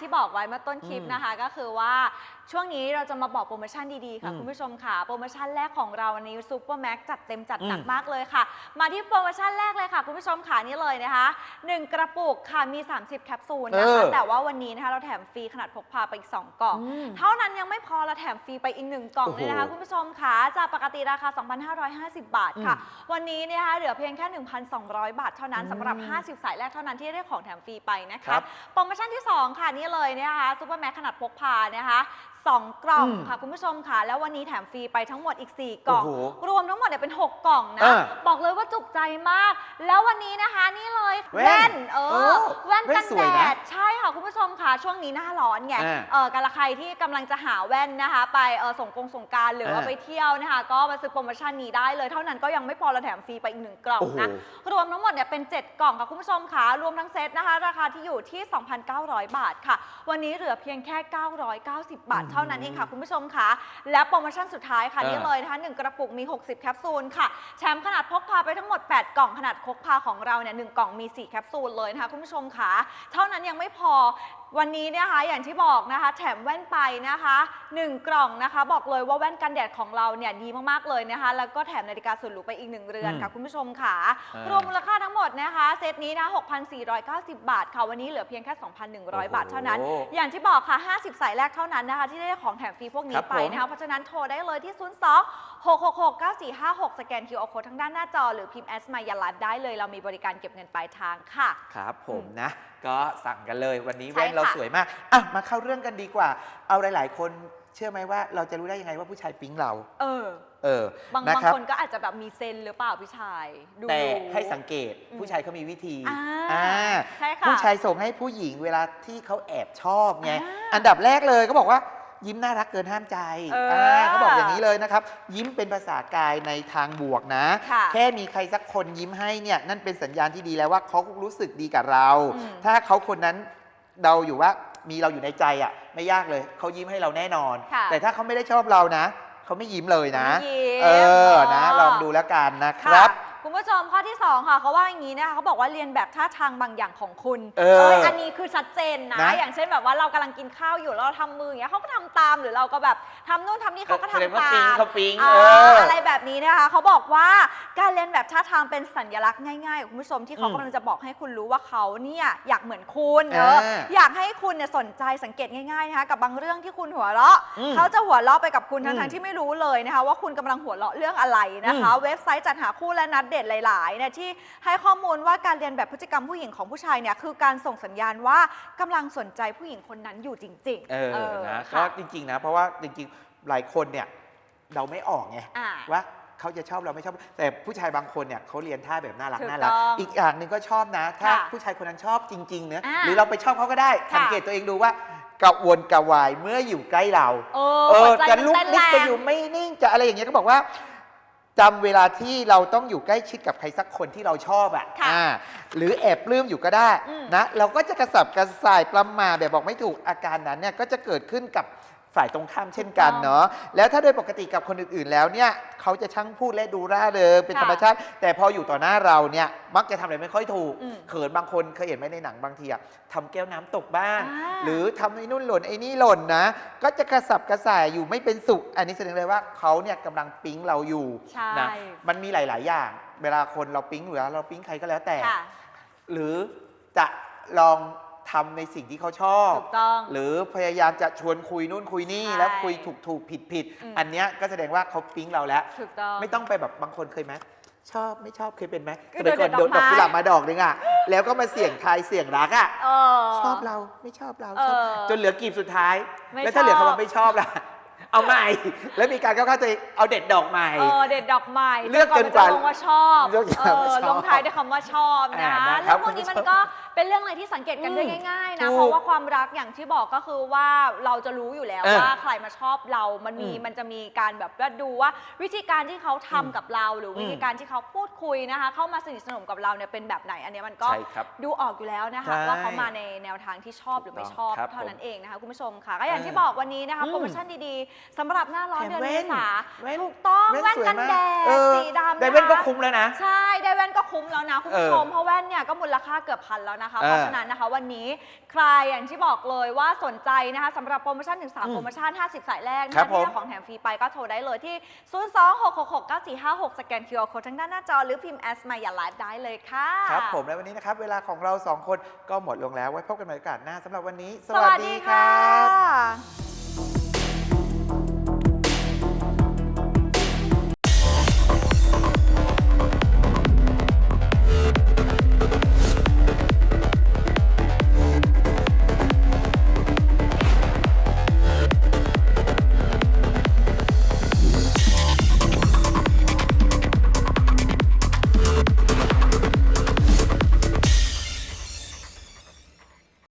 ที่บอกไว้เมื่อต้นคลิปนะคะก็คือว่าช่วงนี้เราจะมาบอกโปรโมชั่นดีๆ ค่ะอืมคุณผู้ชมค่ะ โปรโมชั่นแรกของเราวันนี้ซูเปอร์แม็กจัดเต็มจัดหนักอืมมากเลยค่ะ มาที่โปรโมชั่นแรกเลยค่ะ คุณผู้ชมค่ะนี่เลยนะคะ 1 กระปุกค่ะมี 30 แคปซูลนะคะเออแต่ว่าวันนี้นะคะเราแถมฟรีขนาดพกพาไปอีก 2 กล่องอืมเท่านั้นยังไม่พอเราแถมฟรีไปอีกหนึ่งกล่องโอ้โหเลยนะคะคุณผู้ชมค่ะจากปกติราคา 2,550 บาทค่ะ วันนี้เนยนะคะเหลือเพียงแค่ 1,200 บาท เท่านั้นอืมสำหรับ 50 สายแรกเท่านั้นที่ได้ของแถมฟรีไปนะครัคะบโปรโมชั่นที่ 2 ค่ะนี่เลยนะคะซูเปอร์แม็กขนาดพกพานะคะสองกล่องอืมค่ะคุณผู้ชมค่ะ แล้ววันนี้แถมฟรีไปทั้งหมดอีก 4 กล่อง โอ้โหรวมทั้งหมดเนี่ยเป็น 6 กล่องนะ อ่าบอกเลยว่าจุกใจมาก แล้ววันนี้นะคะนี่เลยแว่นเอโอ้อแว่นแว่นกันสแดวยนะดใช่ค่ะคุณผู้ชมค่ะ ช่วงนี้หน้าร้อนไงอ่าเออการละใครที่กำลังจะหาแว่นนะคะ ไปเออส่งกงส่งกรารหรือว่าอ่า ไปเที่ยวนะคะ ก็มาซื้อโปรโมชั่นนี้ได้เลย เท่านั้นก็ยังไม่พอเราแถมฟรีไปอีกหนึ่งกล่องโอ้โห นะ รวมทั้งหมดเนี่ยเป็น 7 กล่องค่ะคุณผู้ชมค่ะ รวมทั้งเซตนะคะ ราคาที่อยู่ที่ 2,900 บาทค่ะ วันนี้เหลือเพียงแค่ 990 บาทเท่านั้นเองค่ะ คุณผู้ชมค่ะ และโปรโมชั่นสุดท้ายค่ะอ่านี่นี่เลยนะคะ1กระปุกมี 60 แคปซูลค่ะ แชมป์ขนาดพกพาไปทั้งหมด 8 กล่องขนาดพกพาของเราเนี่ยหนึ่งกล่องมี 4 แคปซูลเลยนะคะคุณผู้ชมค่ะ เท่านั้นยังไม่พอ วันนี้เนยนะคะอย่างที่บอกนะคะ แถมแว่นไปนะคะ 1 กล่องนะคะ บอกเลยว่าแว่นกันแดดของเราเนี่ยดีมากๆเลยนะคะ แล้วก็แถมนาฬิกาส่วนหรูไปอีกหนึ่งเรือนค่ะอืมคุณผู้ชมค่ะอ่ารวมมูลค่าทั้งหมดนะคะ เซตนี้นะ6,490 บาทค่ะวันนี้เหลือเพียงแค่ 2,100 บาทเท่านั้นโอ้โหอย่างที่บอกค่ะ 50 สายแรกเท่านั้นนะคะ ที่ได้ของแถมฟรีพวกนี้ครับไปผมนะคะเพราะฉะนั้นโทรได้เลยที่ 02 666 9456 สแกน QR Code ทั้งด้านหน้าจอหรือพิมพ์ S มายาลัดได้เลย เรามีบริการเก็บเงินปลายทางค่ะ ครับผมนะ ก็สั่งกันเลยวันนี้ใช่แว่นเราค่ะ สวยมากอะมาเข้าเรื่องกันดีกว่า เอาหลาย ๆ คนเชื่อไหมว่าเราจะรู้ได้ยังไงว่าผู้ชายปิ๊งเรา เออ เออบางนะบางครับ คนก็อาจจะแบบมีเซนหรือเปล่าพี่ชาย ดู แต่รู้ให้สังเกตอืมผู้ชายเขามีวิธีอ่าอ่าใช่ค่ะผู้ชายส่งให้ผู้หญิงเวลาที่เขาแอบชอบไง อ่า อันดับแรกเลยก็บอกว่า ยิ้มน่ารักเกินห้ามใจเอออ่าเขาบอกอย่างนี้เลยนะครับ ยิ้มเป็นภาษากายในทางบวกนะ ค่ะแค่มีใครสักคนยิ้มให้เนี่ยนั่นเป็นสัญญาณที่ดีแล้วว่าเขารู้สึกดีกับเรา อืม ถ้าเขาคนนั้นเดาอยู่ว่ามีเราอยู่ในใจอะไม่ยากเลยเขายิ้มให้เราแน่นอน ค่ะ แต่ถ้าเขาไม่ได้ชอบเรานะเขาไม่ยิ้มเลยนะ ไม่ยิ้มเออนะอ๋อลองดูแล้วกันนะคค่ะรับคุ ณผู้ชมข้อที่2ค่ะเขาว่าอย่างนี้นะคะเขาบอกว่าเรียนแบบท่าทางบางอย่างของคุณเออยอันนี้คือชัดเจนนะ นะอย่างเช่นแบบว่าเรากำลังกินข้าวอยู่แล้วเราทำมืออย่างเงี้ยเขาก็ทำตามหรือเราก็แบบทำนู่นทำนี่เขาก็แสดงทำว่าตาปิ๊งมเขาปิ๊งอ่าเออออะไรแบบนี้นะคะเขาบอกว่าการเรียนแบบท่าทางเป็นสัญลักษณ์ง่ายๆของคุณผู้ชมที่เขาอืมกำลังจะบอกให้คุณรู้ว่าเขาเนี่ยอยากเหมือนคุณเอออ่าอยากให้คุณเนี่ยสนใจสังเกตง่ายๆนะคะกับบางเรื่องที่คุณหัวเราะอืม เขา จะหัวเราะไปกับคุณอืทั้งมๆที่ไม่รู้เลยนะคะ ว่าคุณกำลังหัวเราะเรื่องอะไรนะคะอืมเว็บไซต์จัดหาคู่และนัดเดทหลายๆเนี่ยที่ให้ข้อมูลว่าการเรียนแบบพฤติกรรมผู้หญิงของผู้ชายเนี่ยคือการส่งสัญญาณว่ากำลังสนใจผู้หญิงคนนั้นอยู่จริง ๆ เออเออนะค่ะก็จริง ๆ นะ เพราะว่าจริงๆหลายคนเนี่ยเราไม่ออกไงอ่าว่าเขาจะชอบเราไม่ชอบ แต่ผู้ชายบางคนเนี่ยเขาเรียนท่าแบบน่ารักถูกน่ารักต้องอีกอย่างหนึ่งก็ชอบนะ ถ้าค่ะผู้ชายคนนั้นชอบจริงๆเนะอ่าหรือเราไปชอบเขาก็ได้ค่ะสังเกตตัวเองดูว่ากระวนกระวายเมื่ออยู่ใกล้เรา เอเอออหัวใจจะมันลุกเต้นนิแรดจะงอยู่ไม่นิ่งจะอะไรอย่างเงี้ยก็บอกว่า จำเวลาที่เราต้องอยู่ใกล้ชิดกับใครสักคนที่เราชอบอะค่ะอ่าหรือแอบปลื้มอยู่ก็ได้อืม นะ เราก็จะกระสับกระส่ายประมาแบบบอกไม่ถูกอาการนั้นเนี่ยก็จะเกิดขึ้นกับ ฝ่ายตรงข้ามเช่นกันเนาะแล้วถ้าโดยปกติกับคนอื่นๆแล้วเนี่ยเขาจะช่างพูดและดูร่าเริงเป็นค่ะธรรมชาติ แต่พออยู่ต่อหน้าเราเนี่ยมักจะทำอะไรไม่ค่อยถูกอืมเขินบางคนเคยเห็นไหมในหนังบางทีอะทำแก้วน้ำตกบ้างอ่าหรือทำไอ้นู่นหล่นไอ้นี่หล่นนะ ก็จะกระสับกระส่ายอยู่ไม่เป็นสุข อันนี้แสดงเลยว่าเขาเนี่ยกำลังปิ๊งเราอยู่ใช่นะมันมีหลาย ๆ อย่าง เวลาคนเราปิ๊งหรือเราปิ๊งใครก็แล้วแต่ค่ะหรือจะลอง ทำในสิ่งที่เขาชอบ ถูกต้อง หรือพยายามจะชวนคุยนู่นคุยนี่ใช่แล้วคุยถูกถูกผิดผิดอืม อันเนี้ยก็แสดงว่าเขาปิ๊งเราแล้ว ถูกต้อง ไม่ต้องไปแบบบางคนเคยไหมชอบไม่ชอบเคยเป็นไหมคือสมัยก่อนโดโดนนดดออกกไม้ กุหลาบมาดอกนึงอะแล้วก็มาเสี่ยงทายเสี่ยงรักอะเออ ชอบเราไม่ชอบเราเออชอบจนเหลือกีบสุดท้าย ไม่แล้วถ้าเหลือชอบ คำว่าไม่ชอบล่ะ เอาใหม่ แล้วมีการก้าวข้ามตัวเองเอาเด็ดดอกใหม่ เออเด็ดดอกไม้เลือกจนกว่าจะลงว่าชอบเลือกจนกเอว่าอชอบลงท้ายด้วยคำว่าชอบนะอ่านะครัแล้บวพวกนี้คุณมันผู้ชมก็เป็นเรื่องอะไรที่สังเกตกันได้อืมง่าย ๆ นะ ถูกเพราะว่าความรักอย่างที่บอกก็คือว่าเราจะรู้อยู่แล้วเออว่าใครมาชอบเรา มันมีอืมมันจะมีการแบบว่าดูว่าวิธีการที่เขาทำอืมกับเรา หรือวิธีการที่เขาพูดคุยนะคะ เข้ามาสนิทสนมกับเราเนี่ยเป็นแบบไหนอันเนี้ยมันก็ใช่ครับดูออกอยู่แล้วนะคะใช่ว่าเขามาในแนวทางที่ชอบหรือไม่ชอบครับเท่าผมนั้นเองนะคะคุณผู้ชมค่ะก็อย่างที่เออบอกวันนี้นะคะอืมโปรโมชั่นดีๆสำหรับหน้าร้อนแถมเดือนแว่เมนษาแว่น ถูกต้องแว่นสวยกันมากแดดเออสีดำได้แว่นก็ะะคุ้มแล้วนะ ใช่ ได้แว่นก็คุ้มแล้วนะ คุณผู้เออชมเพราะแว่นเนี่ยก็มูลค่าเกือบพันแล้วนะคะอ่าเพราะฉะนั้นนะคะวันนี้ใครอย่างที่บอกเลยว่าสนใจนะคะสำหรับโปรโมชั่นถึงอื3มโปรโมชั่น 50 สายแรกนะครัคะบผมที่ได้ของแถมฟรีไปก็โทรได้เลยที่ 026669456 สแกน QR Code ทั้งด้านหน้าจอหรือพิมพ์ S มาอย่าไลฟ์ได้เลยค่ะ ครับผมและวันนี้นะครับ เวลาของเราสองคนก็หมดลงแล้วไว้พบกันใหม่โอกาสหน้าสำหรับวันนี้ สวัสดีค่ะ